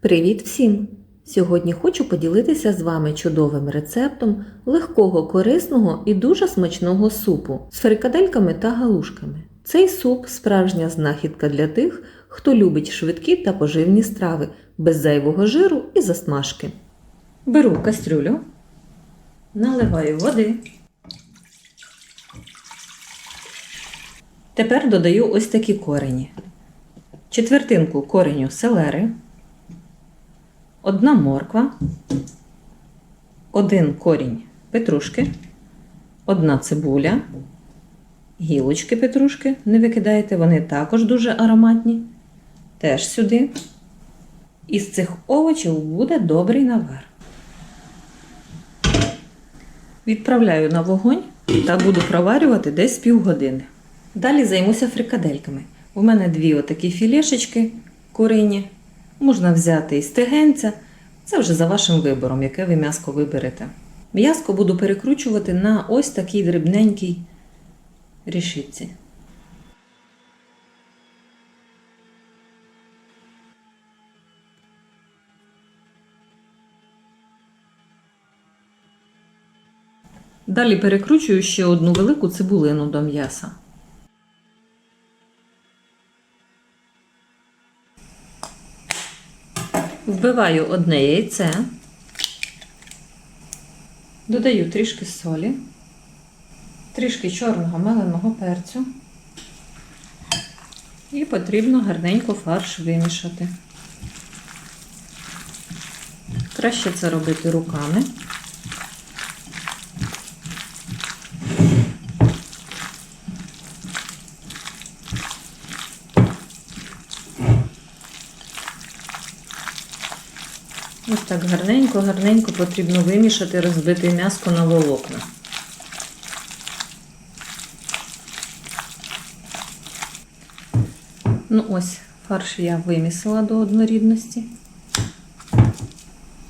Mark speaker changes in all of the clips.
Speaker 1: Привіт всім! Сьогодні хочу поділитися з вами чудовим рецептом легкого, корисного і дуже смачного супу з фрикадельками та галушками. Цей суп справжня знахідка для тих, хто любить швидкі та поживні страви без зайвого жиру і засмажки. Беру кастрюлю, наливаю води. Тепер додаю ось такі корені. Четвертинку кореню селери, одна морква, один корінь петрушки, одна цибуля, гілочки петрушки, не викидайте, вони також дуже ароматні. Теж сюди. Із цих овочів буде добрий навар. Відправляю на вогонь та буду проварювати десь півгодини. Далі займуся фрикадельками. У мене дві отакі філешечки курині. Можна взяти і стегенця. Це вже за вашим вибором, яке ви м'яско виберете. М'яско буду перекручувати на ось такій дрібненькій рішітці. Далі перекручую ще одну велику цибулину до м'яса. Вбиваю одне яйце, додаю трішки солі, трішки чорного меленого перцю і потрібно гарненько фарш вимішати. Краще це робити руками. Так гарненько-гарненько потрібно вимішати, розбити м'яско на волокна. Ну ось, фарш я вимісила до однорідності.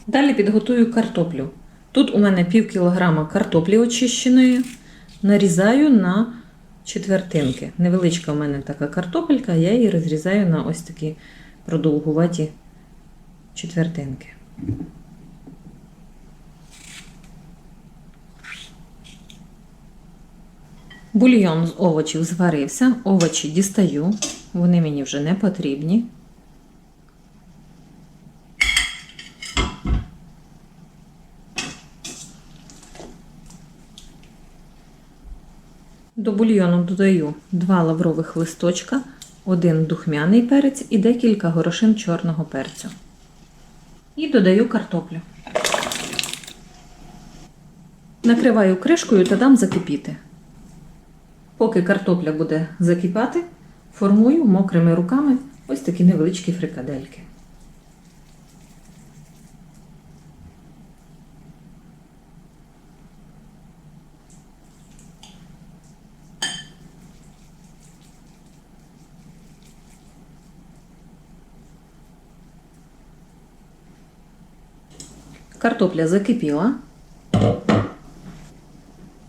Speaker 1: Далі підготую картоплю. Тут у мене пів кілограма картоплі очищеної. Нарізаю на четвертинки. Невеличка у мене така картопелька, я її розрізаю на ось такі продовгуваті четвертинки. Бульйон з овочів зварився, овочі дістаю, вони мені вже не потрібні. До бульйону додаю 2 лаврових листочка, один духмяний перець і декілька горошин чорного перцю. І додаю картоплю. Накриваю кришкою та дам закипіти. Поки картопля буде закипати, формую мокрими руками ось такі невеличкі фрикадельки. Картопля закипіла.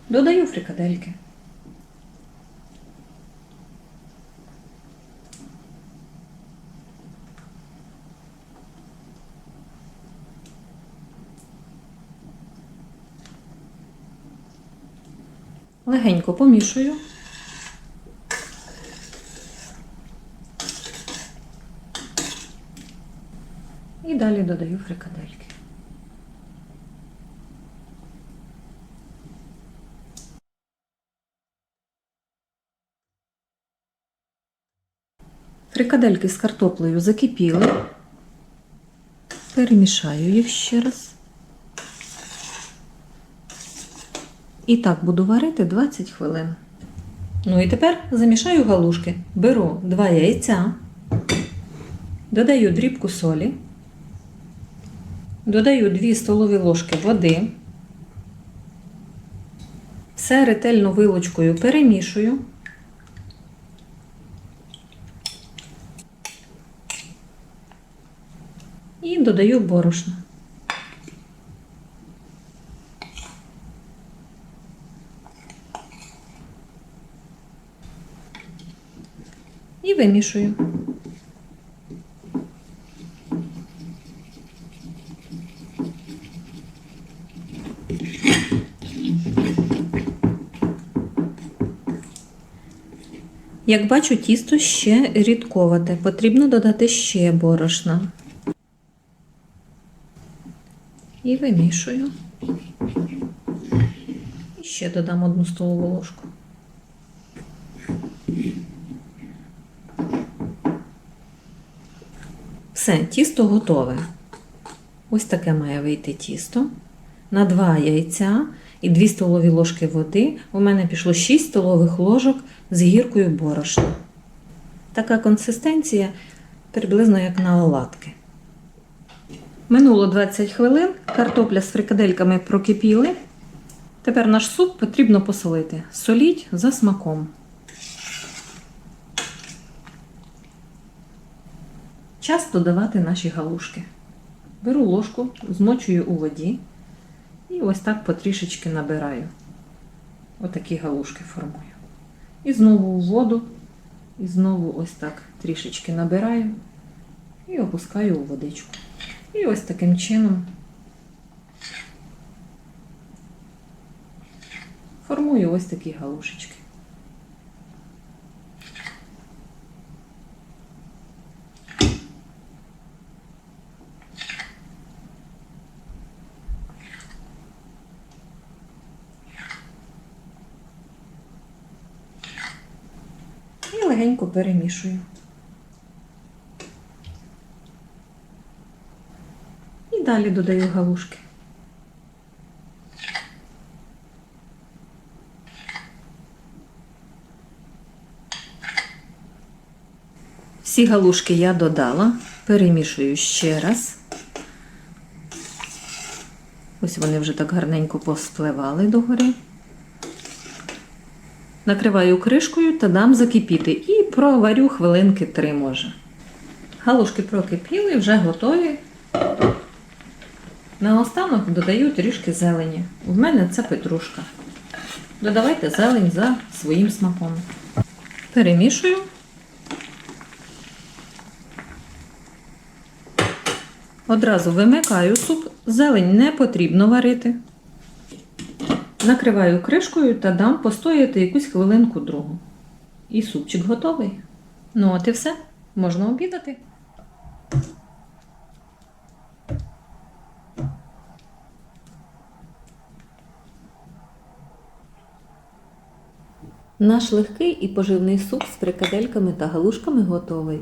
Speaker 1: Додаю фрикадельки. Легенько помішую. І далі додаю фрикадельки. Фрикадельки з картоплею закипіли. Перемішаю їх ще раз. І так буду варити 20 хвилин. Ну і тепер замішаю галушки. Беру 2 яйця, додаю дрібку солі, додаю 2 столові ложки води. Все ретельно вилочкою перемішую. і додаю борошно. І вимішую. Як бачу, тісто ще рідковате, потрібно додати ще борошна. І вимішую. І ще додам одну столову ложку. Все, тісто готове. Ось таке має вийти тісто. На 2 яйця і 2 столові ложки води у мене пішло 6 столових ложок з гіркою борошна. Така консистенція приблизно як на оладки. Минуло 20 хвилин, картопля з фрикадельками прокипіли. Тепер наш суп потрібно посолити. Соліть за смаком. Час додавати наші галушки. Беру ложку, змочую у воді і ось так потрішечки набираю. Отакі галушки формую. І знову у воду, і знову ось так трішечки набираю і опускаю у водичку. І ось таким чином формую ось такі галушечки. І легенько перемішую. Далі додаю галушки. Всі галушки я додала, перемішую ще раз. Ось вони вже так гарненько поспливали догори. Накриваю кришкою та дам закипіти і проварю хвилинки три може. Галушки прокипіли, вже готові. Наостанок додаю трішки зелені. У мене це петрушка. Додавайте зелень за своїм смаком. Перемішую. Одразу вимикаю суп, зелень не потрібно варити. Накриваю кришкою та дам постояти якусь хвилинку другу. І супчик готовий. Ну, от і все. Можна обідати. Наш легкий і поживний суп з фрикадельками та галушками готовий.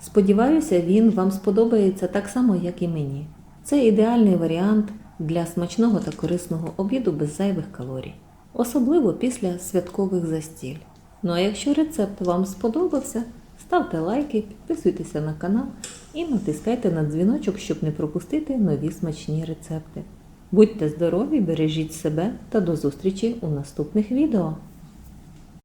Speaker 1: Сподіваюся, він вам сподобається так само, як і мені. Це ідеальний варіант для смачного та корисного обіду без зайвих калорій, особливо після святкових застіль. Ну а якщо рецепт вам сподобався, ставте лайки, підписуйтеся на канал і натискайте на дзвіночок, щоб не пропустити нові смачні рецепти. Будьте здорові, бережіть себе та до зустрічі у наступних відео!